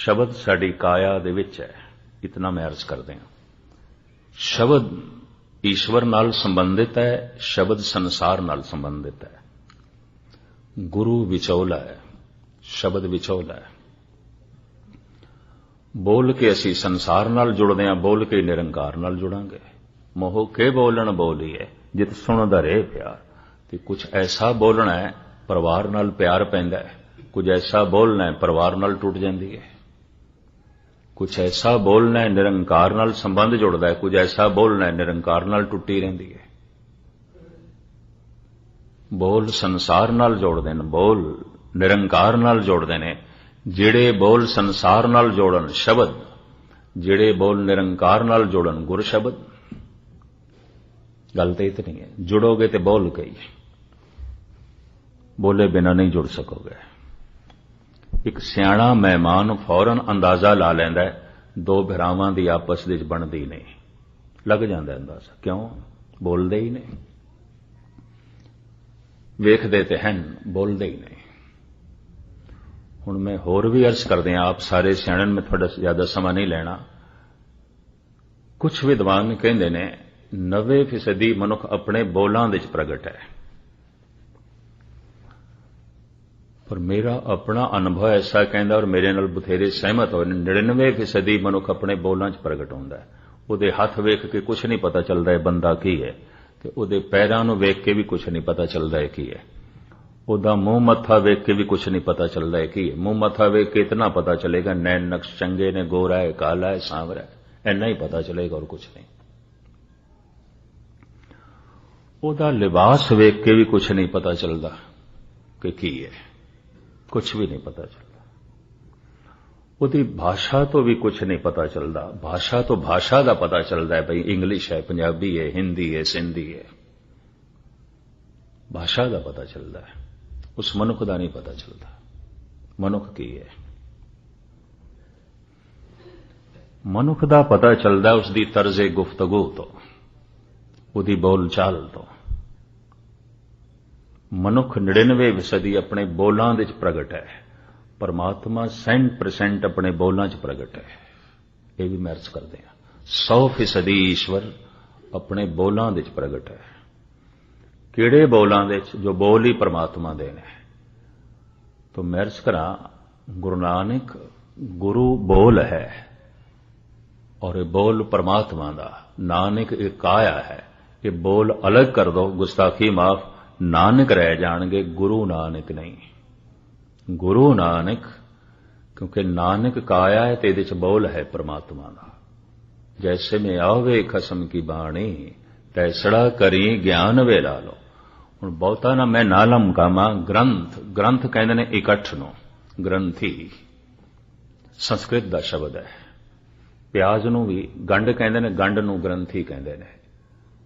ਸ਼ਬਦ ਸਾਡੀ ਕਾਇਆ ਦੇ ਵਿੱਚ ਹੈ। ਇਤਨਾ ਮੈਂ ਅਰਜ਼ ਕਰਦੇ ਹਾਂ। ਸ਼ਬਦ ਈਸ਼ਵਰ ਨਾਲ ਸੰਬੰਧਿਤ ਹੈ, ਸ਼ਬਦ ਸੰਸਾਰ ਨਾਲ ਸੰਬੰਧਿਤ ਹੈ। ਗੁਰੂ ਵਿਚੌਲਾ ਹੈ, ਸ਼ਬਦ ਵਿਚੋਲਾ ਹੈ। ਬੋਲ ਕੇ ਅਸੀਂ ਸੰਸਾਰ ਨਾਲ ਜੁੜਦੇ ਹਾਂ, ਬੋਲ ਕੇ ਨਿਰੰਕਾਰ ਨਾਲ ਜੁੜਾਂਗੇ। ਮੋਹ ਕੇ ਬੋਲਣ ਬੋਲੀਏ, ਜਿਤ ਸੁਣਦਾ ਰਹੇ ਪਿਆਰ। ਤੇ ਕੁਝ ਐਸਾ ਬੋਲਣਾ ਹੈ, ਪਰਿਵਾਰ ਨਾਲ ਪਿਆਰ ਪੈਂਦਾ ਹੈ, ਕੁਝ ਐਸਾ ਬੋਲਣਾ ਹੈ, ਪਰਿਵਾਰ ਨਾਲ ਟੁੱਟ ਜਾਂਦੀ ਹੈ। ਕੁਝ ਐਸਾ ਬੋਲਣਾ ਹੈ, ਨਿਰੰਕਾਰ ਨਾਲ ਸੰਬੰਧ ਜੁੜਦਾ ਹੈ, ਕੁਝ ਐਸਾ ਬੋਲਣਾ ਹੈ, ਨਿਰੰਕਾਰ ਨਾਲ ਟੁੱਟੀ ਰਹਿੰਦੀ ਹੈ। ਬੋਲ ਸੰਸਾਰ ਨਾਲ ਜੋੜਦੇ ਨੇ, ਬੋਲ ਨਿਰੰਕਾਰ ਨਾਲ ਜੋੜਦੇ ਨੇ। ਜਿਹੜੇ ਬੋਲ ਸੰਸਾਰ ਨਾਲ ਜੋੜਨ ਸ਼ਬਦ, ਜਿਹੜੇ ਬੋਲ ਨਿਰੰਕਾਰ ਨਾਲ ਜੋੜਨ ਗੁਰ ਸ਼ਬਦ, ਗੱਲ ਤੇ ਇਤਨੀ ਹੈ। ਜੁੜੋਗੇ ਤੇ ਬੋਲ ਕਈ ਬੋਲੇ ਬਿਨਾ ਨਹੀਂ ਜੁੜ ਸਕੋਗੇ। ਇੱਕ ਸਿਆਣਾ ਮਹਿਮਾਨ ਫੌਰਨ ਅੰਦਾਜ਼ਾ ਲਾ ਲੈਂਦਾ ਹੈ, ਦੋ ਭਰਾਵਾਂ ਦੀ ਆਪਸ ਵਿੱਚ ਬਣਦੀ ਨਹੀਂ। ਲੱਗ ਜਾਂਦਾ ਅੰਦਾਜ਼ਾ। ਕਿਉਂ? ਬੋਲਦੇ ਹੀ ਨਹੀਂ। ਵੇਖਦੇ ਤੇ ਹਨ, ਬੋਲਦੇ ਹੀ ਨਹੀਂ। ਹੁਣ ਮੈਂ ਹੋਰ ਵੀ ਅਰਜ਼ ਕਰਦੇ ਆ ਆਪ ਸਾਰੇ ਸਿਆਣਨ, ਮੈਂ ਤੁਹਾਡਾ ਜ਼ਿਆਦਾ ਸਮਾਂ ਨਹੀਂ ਲੈਣਾ। ਕੁਝ ਵਿਦਵਾਨ ਕਹਿੰਦੇ ਨੇ 90% ਮਨੁੱਖ ਆਪਣੇ ਬੋਲਾਂ ਵਿੱਚ ਪ੍ਰਗਟ ਹੈ। ਪਰ ਮੇਰਾ ਆਪਣਾ ਅਨੁਭਵ ਐਸਾ ਕਹਿੰਦਾ ਔਰ ਮੇਰੇ ਨਾਲ ਬਥੇਰੇ ਸਹਿਮਤ ਹੋਏ 99% ਮਨੁੱਖ ਆਪਣੇ ਬੋਲਾਂ 'ਚ ਪ੍ਰਗਟ ਹੁੰਦਾ ਹੈ। ਉਹਦੇ ਹੱਥ ਵੇਖ ਕੇ ਕੁਝ ਨਹੀਂ ਪਤਾ ਚੱਲਦਾ ਇਹ ਬੰਦਾ ਕੀ ਹੈ ਤੇ ਉਹਦੇ ਪੈਰਾਂ ਨੂੰ ਵੇਖ ਕੇ ਵੀ ਕੁਝ ਨਹੀਂ ਪਤਾ ਚੱਲਦਾ ਹੈ ਕੀ ਹੈ। ਉਹਦਾ ਮੂੰਹ ਮੱਥਾ ਵੇਖ ਕੇ ਵੀ ਕੁਝ ਨਹੀਂ ਪਤਾ ਚੱਲਦਾ ਹੈ ਕੀ ਹੈ। ਮੂੰਹ ਮੱਥਾ ਵੇਖ ਕੇ ਇਤਨਾ ਪਤਾ ਚੱਲੇਗਾ, ਨੈਣ ਨਕਸ਼ ਚੰਗੇ ਨੇ, ਗੋਰਾ ਹੈ, ਕਾਲਾ ਹੈ, ਸਾਂਵਰਾ ਹੈ। ਇੰਨਾ ਹੀ ਪਤਾ ਚੱਲੇਗਾ ਔਰ ਕੁਝ ਨਹੀਂ। ਉਹਦਾ ਲਿਬਾਸ ਵੇਖ ਕੇ ਵੀ ਕੁਝ ਨਹੀਂ ਪਤਾ ਚੱਲਦਾ ਕਿ ਕੀ ਹੈ। ਕੁਝ ਵੀ ਨਹੀਂ ਪਤਾ ਚੱਲਦਾ। ਉਹਦੀ ਭਾਸ਼ਾ ਤੋਂ ਵੀ ਕੁਝ ਨਹੀਂ ਪਤਾ ਚੱਲਦਾ। ਭਾਸ਼ਾ ਤੋਂ ਭਾਸ਼ਾ ਦਾ ਪਤਾ ਚੱਲਦਾ ਹੈ ਭਈ ਇੰਗਲਿਸ਼ ਹੈ, ਪੰਜਾਬੀ ਹੈ, ਹਿੰਦੀ ਹੈ, ਸਿੰਧੀ ਹੈ। ਭਾਸ਼ਾ ਦਾ ਪਤਾ ਚੱਲਦਾ ਹੈ। ਉਸ ਮਨੁੱਖ ਦਾ ਨਹੀਂ ਪਤਾ ਚੱਲਦਾ। ਮਨੁੱਖ ਕੀ ਹੈ? ਮਨੁੱਖ ਦਾ ਪਤਾ ਚੱਲਦਾ ਉਸ ਦੀ ਤਰਜ਼ੇ ਗੁਫ਼ਤਗੂ ਤੋਂ, ਉਹਦੀ ਬੋਲਚਾਲ ਤੋਂ। ਮਨੁੱਖ 99 ਵਿਸਦੀ ਆਪਣੇ ਬੋਲਾਂ ਦੇ ਵਿੱਚ ਪ੍ਰਗਟ ਹੈ। ਪਰਮਾਤਮਾ 100% ਆਪਣੇ ਬੋਲਾਂ 'ਚ ਪ੍ਰਗਟ ਹੈ। ਇਹ ਵੀ ਮੈਂ ਅਰਜ਼ ਕਰਦੇ ਹਾਂ। 100% ਈਸ਼ਵਰ ਆਪਣੇ ਬੋਲਾਂ ਦੇ ਵਿੱਚ ਪ੍ਰਗਟ ਹੈ। ਕਿਹੜੇ ਬੋਲਾਂ ਵਿੱਚ ਜੋ ਬੋਲ ਹੀ ਪਰਮਾਤਮਾ ਦੇ ਨੇ। ਤੋਂ ਮੈਂ ਕਰਾਂ, ਗੁਰੂ ਨਾਨਕ ਗੁਰੂ ਬੋਲ ਹੈ ਔਰ ਇਹ ਬੋਲ ਪਰਮਾਤਮਾ ਦਾ। ਨਾਨਕ ਇੱਕ ਕਾਇਆ ਹੈ। ਇਹ ਬੋਲ ਅਲੱਗ ਕਰ ਦੋ। ਗੁਸਤਾਖੀ ਮਾਫ ਨਾਨਕ ਰਹਿ ਜਾਣਗੇ, ਗੁਰੂ ਨਾਨਕ ਨਹੀਂ। ਗੁਰੂ ਨਾਨਕ, ਕਿਉਂਕਿ ਨਾਨਕ ਕਾਇਆ ਹੈ ਤੇ ਇਹਦੇ ਚ ਬੋਲ ਹੈ ਪ੍ਰਮਾਤਮਾ ਦਾ। ਜੈਸੇ ਮੈਂ ਆਵੇ ਖਸਮ ਕੀ ਬਾਣੀ, ਤੈਸੜਾ ਕਰੀ ਗਿਆਨ ਵੇ ਲਾ ਲੋ ਹੁਣ ਬਹੁਤਾ ਨਾ ਮੈਂ ਨਾਲਮ ਕਾਮਾ ਗ੍ਰੰਥ ਗ੍ਰੰਥ ਕਹਿੰਦੇ ਨੇ ਇਕੱਠ ਨੂੰ। ਗ੍ਰੰਥੀ, ਸੰਸਕ੍ਰਿਤ ਦਾ ਸ਼ਬਦ ਹੈ। ਪਿਆਜ਼ ਨੂੰ ਵੀ ਗੰਢ ਕਹਿੰਦੇ ਨੇ, ਗੰਢ ਨੂੰ ਗ੍ਰੰਥੀ ਕਹਿੰਦੇ ਨੇ।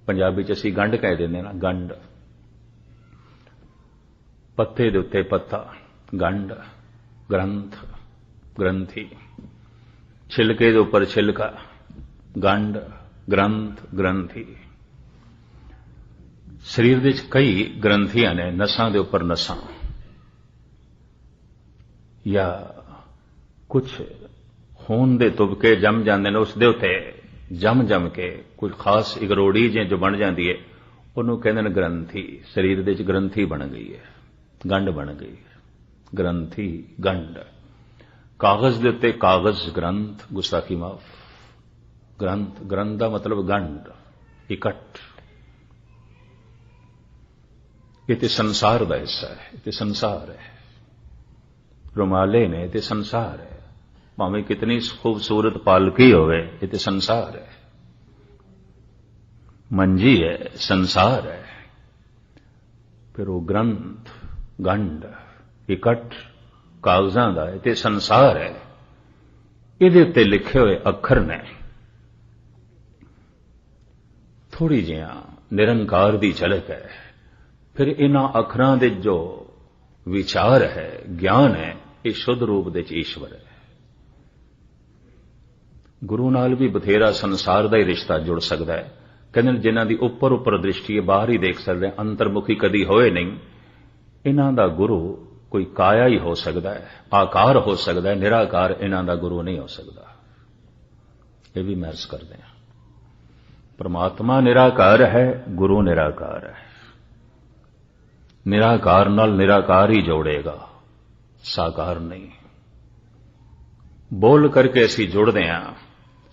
ਪੰਜਾਬੀ ਚ ਅਸੀਂ ਗੰਢ ਕਹਿ ਦਿੰਦੇ ਨਾ, ਗੰਢ। ਪੱਤੇ ਦੇ ਉੱਤੇ ਪੱਤਾ, ਗੰਢ, ਗ੍ਰੰਥ, ਗ੍ਰੰਥੀ। ਛਿਲਕੇ ਦੇ ਉੱਪਰ ਛਿਲਕਾ, ਗੰਢ, ਗ੍ਰੰਥ, ਗ੍ਰੰਥੀ। ਸਰੀਰ ਦੇ ਵਿੱਚ ਕਈ ਗ੍ਰੰਥੀਆਂ ਨੇ, ਨਸਾਂ ਦੇ ਉੱਪਰ ਨਸਾਂ। ਜਾਂ ਕੁਝ ਖੂਨ ਦੇ ਤੁਬਕੇ ਜੰਮ ਜਾਂਦੇ ਨੇ, ਉਸ ਦੇ ਉੱਤੇ ਜੰਮ ਜੰਮ ਕੇ ਕੁਝ ਖਾਸ ਇਗਰੋੜੀ ਜੇ ਜੋ ਬਣ ਜਾਂਦੀ ਹੈ ਉਹਨੂੰ ਕਹਿੰਦੇ ਨੇ ਗ੍ਰੰਥੀ। ਸਰੀਰ ਦੇ ਵਿੱਚ ਗ੍ਰੰਥੀ ਬਣ ਗਈ ਹੈ ਗੰਢ ਬਣ ਗਈ। ਗ੍ਰੰਥੀ ਗੰਢ। ਕਾਗਜ਼ ਦੇ ਉੱਤੇ ਕਾਗਜ਼ ਗ੍ਰੰਥ, ਗੁਸਤਾਖੀ ਮਾਫ। ਗ੍ਰੰਥ ਗ੍ਰੰਥ ਦਾ ਮਤਲਬ ਗੰਢ, ਇਕੱਠ। ਇਹ ਤੇ ਸੰਸਾਰ ਦਾ ਹਿੱਸਾ ਹੈ, ਇਹ ਤੇ ਸੰਸਾਰ ਹੈ। ਰੁਮਾਲੇ ਨੇ ਤੇ ਸੰਸਾਰ ਹੈ। ਭਾਵੇਂ ਕਿਤਨੀ ਖੂਬਸੂਰਤ ਪਾਲਕੀ ਹੋਵੇ, ਇਹ ਤੇ ਸੰਸਾਰ ਹੈ। ਮੰਜੀ ਹੈ, ਸੰਸਾਰ ਹੈ। ਫਿਰ ਉਹ ਗ੍ਰੰਥ ਗੰਢ, ਇਕੱਠ ਕਾਗਜ਼ਾਂ ਦਾ ਇਹ ਤੇ ਸੰਸਾਰ ਹੈ। ਇਹਦੇ ਉੱਤੇ ਲਿਖੇ ਹੋਏ ਅੱਖਰ ਨੇ। ਥੋੜੀ ਜਿਹਾ ਨਿਰੰਕਾਰ ਦੀ ਝਲਕ ਹੈ। ਫਿਰ ਇਹਨਾਂ ਅੱਖਰਾਂ ਦੇ ਜੋ ਵਿਚਾਰ ਹੈ, ਗਿਆਨ ਹੈ, ਇਹ ਸ਼ੁੱਧ ਰੂਪ ਦੇ ਚ ਈਸ਼ਵਰ ਹੈ। ਗੁਰੂ ਨਾਲ ਵੀ ਬਥੇਰਾ ਸੰਸਾਰ ਦਾ ਹੀ ਰਿਸ਼ਤਾ ਜੁੜ ਸਕਦਾ ਹੈ। ਕਹਿੰਦੇ ਜਿਨ੍ਹਾਂ ਦੀ ਉੱਪਰ ਉੱਪਰ ਦ੍ਰਿਸ਼ਟੀ ਬਾਹਰ ਹੀ ਦੇਖ ਸਕਦੇ ਅੰਤਰਮੁਖੀ ਕਦੀ ਹੋਏ ਨਹੀਂ। ਇਹਨਾਂ ਦਾ ਗੁਰੂ ਕੋਈ ਕਾਇਆ ਹੀ ਹੋ ਸਕਦਾ ਹੈ, ਆਕਾਰ ਹੋ ਸਕਦਾ ਹੈ, ਨਿਰਾਕਾਰ ਇਹਨਾਂ ਦਾ ਗੁਰੂ ਨਹੀਂ ਹੋ ਸਕਦਾ। ਇਹ ਵੀ ਮਹਿਰਸ ਕਰਦੇ ਹਾਂ। ਪਰਮਾਤਮਾ ਨਿਰਾਕਾਰ ਹੈ, ਗੁਰੂ ਨਿਰਾਕਾਰ ਹੈ। ਨਿਰਾਕਾਰ ਨਾਲ ਨਿਰਾਕਾਰ ਹੀ ਜੋੜੇਗਾ, ਸਾਕਾਰ ਨਹੀਂ। ਬੋਲ ਕਰਕੇ ਅਸੀਂ ਜੁੜਦੇ ਹਾਂ।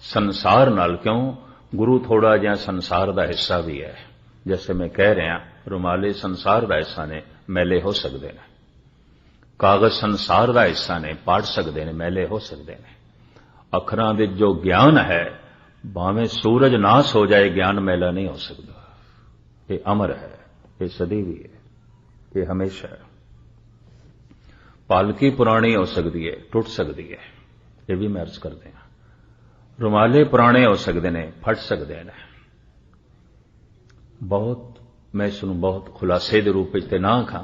ਸੰਸਾਰ ਨਾਲ ਕਿਉਂ? ਗੁਰੂ ਥੋੜਾ ਜਿਹਾ ਸੰਸਾਰ ਦਾ ਹਿੱਸਾ ਵੀ ਹੈ। ਜਿਵੇਂ ਮੈਂ ਕਹਿ ਰਿਹਾ ਰੁਮਾਲੇ ਸੰਸਾਰ ਦਾ ਹਿੱਸਾ ਨੇ ਮੈਲੇ ਹੋ ਸਕਦੇ ਨੇ ਕਾਗਜ਼ ਸੰਸਾਰ ਦਾ ਹਿੱਸਾ ਨੇ ਪੜ ਸਕਦੇ ਨੇ ਮੈਲੇ ਹੋ ਸਕਦੇ ਨੇ ਅੱਖਰਾਂ ਦੇ ਜੋ ਗਿਆਨ ਹੈ ਭਾਵੇਂ ਸੂਰਜ ਨਾਸ ਹੋ ਜਾਏ ਗਿਆਨ ਮੈਲਾ ਨਹੀਂ ਹੋ ਸਕਦਾ ਇਹ ਅਮਰ ਹੈ ਇਹ ਸਦੀਵੀ ਹੈ ਇਹ ਹਮੇਸ਼ਾ ਹੈ ਪਾਲਕੀ ਪੁਰਾਣੀ ਹੋ ਸਕਦੀ ਹੈ ਟੁੱਟ ਸਕਦੀ ਹੈ ਇਹ ਵੀ ਮੈਂ ਅਰਜ਼ ਕਰਦੇ ਹਾਂ ਰੁਮਾਲੇ ਪੁਰਾਣੇ ਹੋ ਸਕਦੇ ਨੇ ਫਟ ਸਕਦੇ ਨੇ ਬਹੁਤ, ਮੈਂ ਇਸ ਨੂੰ ਬਹੁਤ ਖੁਲਾਸੇ ਦੇ ਰੂਪ ਵਿੱਚ ਤੇ ਨਾ ਖਾਂ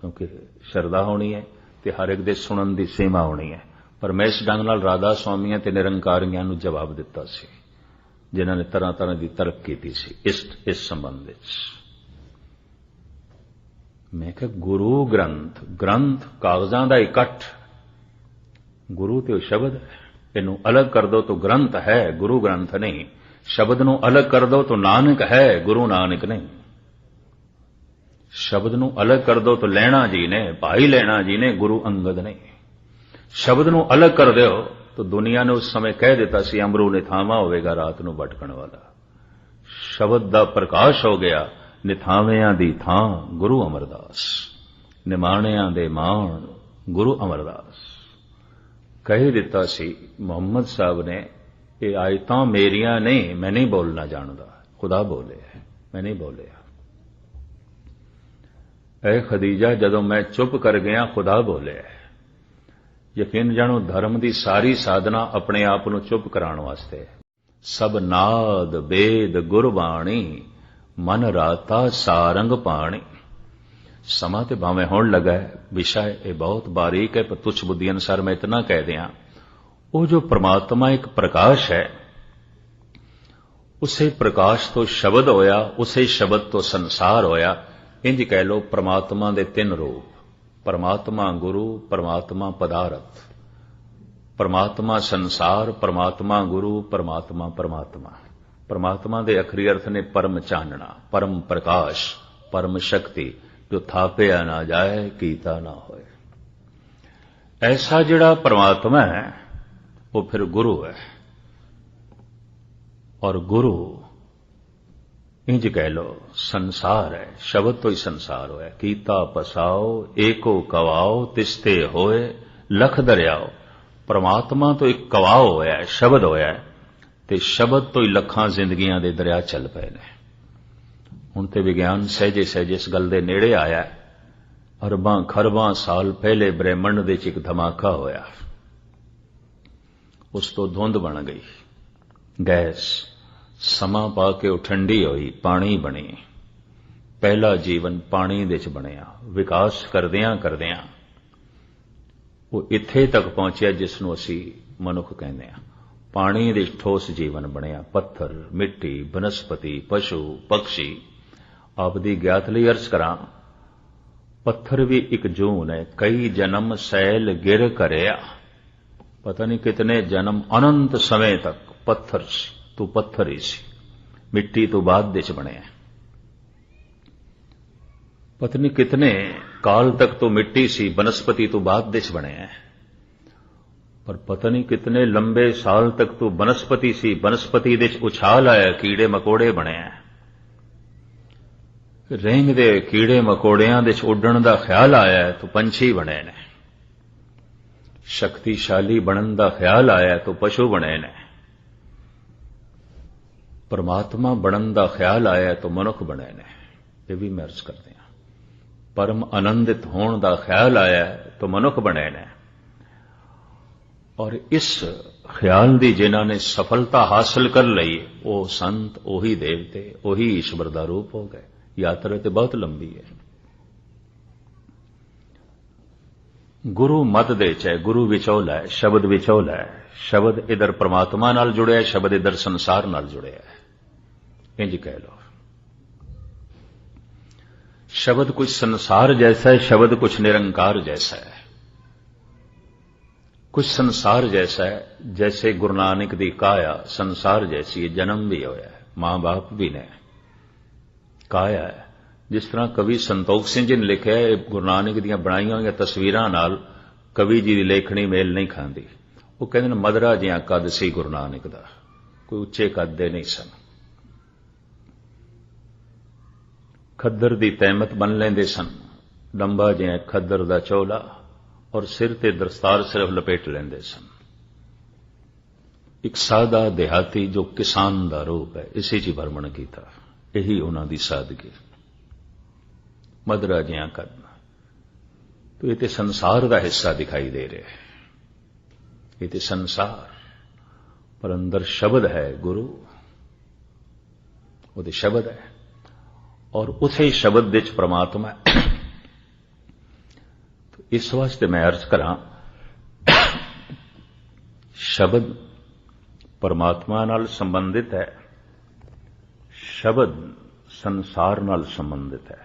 ਕਿਉਂਕਿ ਸ਼ਰਧਾ ਹੋਣੀ ਹੈ ਤੇ ਹਰ ਇੱਕ ਦੇ ਸੁਣਨ ਦੀ ਸੀਮਾ ਹੋਣੀ ਹੈ। ਪਰ ਮੈਂ ਇਸ ਢੰਗ ਨਾਲ ਰਾਧਾ ਸਵਾਮੀਆਂ ਤੇ ਨਿਰੰਕਾਰੀਆਂ ਨੂੰ ਜਵਾਬ ਦਿੱਤਾ ਸੀ, ਜਿਨ੍ਹਾਂ ਨੇ ਤਰ੍ਹਾਂ ਤਰ੍ਹਾਂ ਦੀ ਤਰਕ ਕੀਤੀ ਸੀ, ਇਸ ਇਸ ਸੰਬੰਧ ਵਿੱਚ। ਮੈਂ ਕਿਹਾ, ਗੁਰੂ ਗ੍ਰੰਥ ਗ੍ਰੰਥ ਕਾਗਜ਼ਾਂ ਦਾ ਇਕੱਠ। ਗੁਰੂ ਤੇ ਉਹ ਸ਼ਬਦ ਹੈ। ਇਹਨੂੰ ਅਲੱਗ ਕਰ ਦੋ ਤਾਂ ਗ੍ਰੰਥ ਹੈ, ਗੁਰੂ ਗ੍ਰੰਥ ਨਹੀਂ। ਸ਼ਬਦ ਨੂੰ ਅਲੱਗ ਕਰ ਦੋ ਤਾਂ ਨਾਨਕ ਹੈ, ਗੁਰੂ ਨਾਨਕ ਨਹੀਂ। ਸ਼ਬਦ ਨੂੰ ਅਲੱਗ ਕਰ ਦੋ ਤਾਂ ਲੈਣਾ ਜੀ ਨੇ, ਭਾਈ ਲੈਣਾ ਜੀ ਨੇ, ਗੁਰੂ ਅੰਗਦ ਨਹੀਂ। ਸ਼ਬਦ ਨੂੰ ਅਲੱਗ ਕਰ ਦਿਓ ਤਾਂ ਦੁਨੀਆ ਨੇ ਉਸ ਸਮੇਂ ਕਹਿ ਦਿੱਤਾ ਸੀ ਅਮਰੂ ਨਿਥਾਵਾ ਹੋਵੇਗਾ ਰਾਤ ਨੂੰ ਭਟਕਣ ਵਾਲਾ। ਸ਼ਬਦ ਦਾ ਪ੍ਰਕਾਸ਼ ਹੋ ਗਿਆ, ਨਿਥਾਵਿਆਂ ਦੀ ਥਾਂ ਗੁਰੂ ਅਮਰਦਾਸ, ਨਿਮਾਣਿਆਂ ਦੇ ਮਾਣ ਗੁਰੂ ਅਮਰਦਾਸ। ਕਹਿ ਦਿੱਤਾ ਸੀ, ਮੁਹੰਮਦ ਸਾਹਿਬ ਨੇ ਇਹ ਆਇਤਾਂ ਮੇਰੀਆਂ ਨਹੀਂ, ਮੈਂ ਨਹੀਂ ਬੋਲਣਾ ਜਾਣਦਾ। ਖੁਦਾ ਬੋਲੇ ਮੈਂ ਨਹੀਂ ਬੋਲਿਆ। ਐ ਖਦੀਜਾ, ਜਦੋਂ ਮੈਂ ਚੁੱਪ ਕਰ ਗਿਆ, ਖੁਦਾ ਬੋਲਿਆ ਯਕੀਨ ਜਾਣੋ, ਧਰਮ ਦੀ ਸਾਰੀ ਸਾਧਨਾ ਆਪਣੇ ਆਪ ਨੂੰ ਚੁੱਪ ਕਰਾਉਣ ਵਾਸਤੇ ਸਭ ਨਾਦ, ਬੇਦ, ਗੁਰਬਾਣੀ, ਮਨ ਰਾਤਾ, ਸਾਰੰਗ ਪਾਣੀ। ਸਮਾਂ ਤੇ ਭਾਵੇਂ ਹੋਣ ਲੱਗਾ ਵਿਸ਼ਾ ਇਹ ਬਹੁਤ ਬਾਰੀਕ ਹੈ, ਪਰ ਤੁਛ ਬੁੱਧੀ ਅਨਸਾਰ ਮੈਂ ਇਤਨਾ ਕਹਿ ਦਿਆਂ। ਉਹ ਜੋ ਪ੍ਰਮਾਤਮਾ ਇੱਕ ਪ੍ਰਕਾਸ਼ ਹੈ, ਉਸੇ ਪ੍ਰਕਾਸ਼ ਤੋਂ ਸ਼ਬਦ ਹੋਇਆ, ਉਸੇ ਸ਼ਬਦ ਤੋਂ ਸੰਸਾਰ ਹੋਇਆ, ਇੰਜ ਕਹਿ ਲੋ ਪ੍ਰਮਾਤਮਾ ਦੇ ਤਿੰਨ ਰੂਪ। ਪਰਮਾਤਮਾ ਗੁਰੂ, ਪਰਮਾਤਮਾ ਪਦਾਰਥ। ਪਰਮਾਤਮਾ ਸੰਸਾਰ, ਪਰਮਾਤਮਾ ਗੁਰੂ, ਪਰਮਾਤਮਾ ਪਰਮਾਤਮਾ। ਪਰਮਾਤਮਾ ਦੇ ਅਖਰੀ ਅਰਥ ਨੇ ਪਰਮ ਚਾਨਣਾ, ਪਰਮ ਪ੍ਰਕਾਸ਼, ਪਰਮ ਸ਼ਕਤੀ, ਜੋ ਥਾਪਿਆ ਨਾ ਜਾਏ, ਕੀਤਾ ਨਾ ਹੋਏ। ਐਸਾ ਜਿਹੜਾ ਪਰਮਾਤਮਾ ਹੈ ਉਹ ਫਿਰ ਗੁਰੂ ਹੈ ਔਰ ਗੁਰੂ ਇੰਜ ਕਹਿ ਲੋ ਸੰਸਾਰ ਹੈ ਸ਼ਬਦ ਤੋਂ ਹੀ ਸੰਸਾਰ ਹੋਇਆ ਕੀਤਾ ਪਸਾਓ ਏਕੋ ਕਵਾਓ ਤਿਸਤੇ ਹੋਏ ਲਖ ਦਰਿਆਓ ਪਰਮਾਤਮਾ ਤੋਂ ਇੱਕ ਕਵਾਓ ਹੋਇਆ ਸ਼ਬਦ ਹੋਇਆ ਤੇ ਸ਼ਬਦ ਤੋਂ ਹੀ ਲੱਖਾਂ ਜ਼ਿੰਦਗੀਆਂ ਦੇ ਦਰਿਆ ਚੱਲ ਪਏ ਨੇ ਹੁਣ ਤੇ ਵਿਗਿਆਨ ਸਹਿਜੇ ਸਹਿਜੇ ਇਸ ਗੱਲ ਦੇ ਨੇੜੇ ਆਇਆ ਅਰਬਾਂ ਖਰਬਾਂ ਸਾਲ ਪਹਿਲੇ ਬ੍ਰਹਿਮੰਡ ਦੇ ਚ ਇੱਕ ਧਮਾਕਾ ਹੋਇਆ ਉਸ ਤੋਂ ਧੁੰਦ ਬਣ ਗਈ। ਗੈਸ ਸਮਾਂ ਪਾ ਕੇ ਉਹ ਠੰਡੀ ਹੋਈ ਪਾਣੀ ਬਣੀ। ਪਹਿਲਾ ਜੀਵਨ ਪਾਣੀ ਦੇ ਚ ਬਣਿਆ। ਵਿਕਾਸ ਕਰਦਿਆਂ ਕਰਦਿਆਂ ਉਹ ਇੱਥੇ ਤੱਕ ਪਹੁੰਚਿਆ ਜਿਸ ਨੂੰ ਅਸੀਂ ਮਨੁੱਖ ਕਹਿੰਦੇ ਆ ਪਾਣੀ ਦੇ ਠੋਸ ਜੀਵਨ ਬਣਿਆ। ਪੱਥਰ, ਮਿੱਟੀ, ਬਨਸਪਤੀ, ਪਸ਼ੂ, ਪੰਛੀ। ਆਪ ਦੀ ਗਿਆਤ ਲਈ ਅਰਜ਼ ਕਰਾਂ, ਪੱਥਰ ਵੀ ਇੱਕ ਜੂਨ ਹੈ। ਕਈ ਜਨਮ ਸੈਲ ਗਿਰ ਕਰਿਆ। ਪਤਾ ਨਹੀਂ ਕਿਤਨੇ ਜਨਮ ਅਨੰਤ ਸਮੇਂ ਤੱਕ ਪੱਥਰ ਸੀ, ਤੂੰ ਪੱਥਰ ਹੀ ਸੀ। ਮਿੱਟੀ ਤੋਂ ਬਾਅਦ ਦੇ ਚ ਬਣਿਆ ਪਤਨੀ ਕਿਤਨੇ ਕਾਲ ਤੱਕ ਤੋਂ ਮਿੱਟੀ ਸੀ, ਬਨਸਪਤੀ ਤੋਂ ਬਾਅਦ ਦੇ ਚ ਬਣਿਆ ਪਰ ਪਤਾ ਨਹੀਂ ਕਿਤਨੇ ਲੰਬੇ ਸਾਲ ਤੱਕ ਤੋਂ ਬਨਸਪਤੀ ਸੀ, ਬਨਸਪਤੀ ਦੇ ਚ ਉਛਾਲ ਆਇਆ, ਕੀੜੇ ਮਕੋੜੇ ਬਣਿਆ ਰਿੰਗ ਦੇ ਕੀੜੇ ਮਕੋੜਿਆਂ ਦੇ ਚ ਉੱਡਣ ਦਾ ਖਿਆਲ ਆਇਆ ਤਾਂ ਪੰਛੀ ਬਣੇ ਨੇ। ਸ਼ਕਤੀਸ਼ਾਲੀ ਬਣਨ ਦਾ ਖਿਆਲ ਆਇਆ ਤਾਂ ਪਸ਼ੂ ਬਣੇ ਨੇ। ਪਰਮਾਤਮਾ ਬਣਨ ਦਾ ਖਿਆਲ ਆਇਆ ਤਾਂ ਮਨੁੱਖ ਬਣੇ ਨੇ। ਇਹ ਵੀ ਮਰਜ਼ ਕਰਦੇ ਹਾਂ। ਪਰਮ ਆਨੰਦਿਤ ਹੋਣ ਦਾ ਖਿਆਲ ਆਇਆ ਤਾਂ ਮਨੁੱਖ ਬਣੇ ਨੇ। ਔਰ ਇਸ ਖਿਆਲ ਦੀ ਜਿਨ੍ਹਾਂ ਨੇ ਸਫਲਤਾ ਹਾਸਲ ਕਰ ਲਈ, ਉਹ ਸੰਤ, ਉਹੀ ਦੇਵਤੇ, ਉਹੀ ਈਸ਼ਵਰ ਦਾ ਰੂਪ ਹੋ ਗਏ। ਯਾਤਰਾ ਤੇ ਬਹੁਤ ਲੰਬੀ ਹੈ। ਗੁਰੂ ਮਤ ਦੇ ਚ ਹੈ, ਗੁਰੂ ਵਿਚੋਲਾ ਹੈ, ਸ਼ਬਦ ਵਿਚੋਲਾ ਹੈ। ਸ਼ਬਦ ਇਧਰ ਪ੍ਰਮਾਤਮਾ ਨਾਲ ਜੁੜਿਆ ਹੈ ਸ਼ਬਦ ਇਧਰ ਸੰਸਾਰ ਨਾਲ ਜੁੜਿਆ ਹੈ। ਇੰਜ ਕਹਿ ਲਓ। ਸ਼ਬਦ ਕੁਝ ਸੰਸਾਰ ਜੈਸਾ ਹੈ, ਸ਼ਬਦ ਕੁਝ ਨਿਰੰਕਾਰ ਜੈਸਾ ਹੈ। ਕੁਝ ਸੰਸਾਰ ਜੈਸਾ ਹੈ, ਜੈਸੇ ਗੁਰੂ ਨਾਨਕ ਦੀ ਕਾਇਆ, ਸੰਸਾਰ ਜੈਸੀ ਜਨਮ ਵੀ ਹੋਇਆ ਹੈ, ਮਾਂ-ਬਾਪ ਵੀ ਨੇ। ਕਾਇਆ ਹੈ। ਜਿਸ ਤਰ੍ਹਾਂ ਕਵੀ ਸੰਤੋਖ ਸਿੰਘ ਜੀ ਨੇ ਲਿਖਿਆ ਹੈ ਗੁਰੂ ਨਾਨਕ ਦੀਆਂ ਬਣਾਈਆਂ ਹੋਈਆਂ ਤਸਵੀਰਾਂ ਨਾਲ ਕਵੀ ਜੀ ਦੀ ਲੇਖਣੀ ਮੇਲ ਨਹੀਂ ਖਾਂਦੀ। ਉਹ ਕਹਿੰਦੇ ਨੇ, ਮਦਰਾ ਜਿਹਾ ਕੱਦ ਸੀ ਗੁਰੂ ਨਾਨਕ ਦਾ, ਕੋਈ ਉੱਚੇ ਕੱਦ ਦੇ ਨਹੀਂ ਸਨ। ਖੱਦਰ ਦੀ ਤਹਿਮਤ ਬਣ ਲੈਂਦੇ ਸਨ। ਲੰਬਾ ਜਿਹਾ ਖੱਦਰ ਦਾ ਚੋਲਾ ਔਰ ਸਿਰ ਤੇ ਦਸਤਾਰ ਸਿਰਫ ਲਪੇਟ ਲੈਂਦੇ ਸਨ। ਇੱਕ ਸਾਦਾ ਦਿਹਾਤੀ ਜੋ ਕਿਸਾਨ ਦਾ ਰੂਪ ਹੈ, ਇਸੇ 'ਚ ਵਰਮਣ ਕੀਤਾ। ਇਹੀ ਉਹਨਾਂ ਦੀ ਸਾਦਗੀ। ਮਦਰਾ ਜਿਹਾ ਕਰਨਾ। ਤੋ ਇਹ ਤੇ ਸੰਸਾਰ ਦਾ ਹਿੱਸਾ ਦਿਖਾਈ ਦੇ ਰਿਹਾ ਹੈ। ਇਹ ਤੇ ਸੰਸਾਰ, ਪਰ ਅੰਦਰ ਸ਼ਬਦ ਹੈ ਗੁਰੂ। ਉਹਦੇ ਸ਼ਬਦ ਹੈ। ਔਰ ਉਸੇ ਸ਼ਬਦ ਦੇ ਵਿੱਚ ਪ੍ਰਮਾਤਮਾ ਹੈ। ਇਸ ਵਾਸਤੇ ਮੈਂ ਅਰਜ਼ ਕਰਾਂ, ਸ਼ਬਦ ਪਰਮਾਤਮਾ ਨਾਲ ਸੰਬੰਧਿਤ ਹੈ। ਸ਼ਬਦ ਸੰਸਾਰ ਨਾਲ ਸੰਬੰਧਿਤ ਹੈ।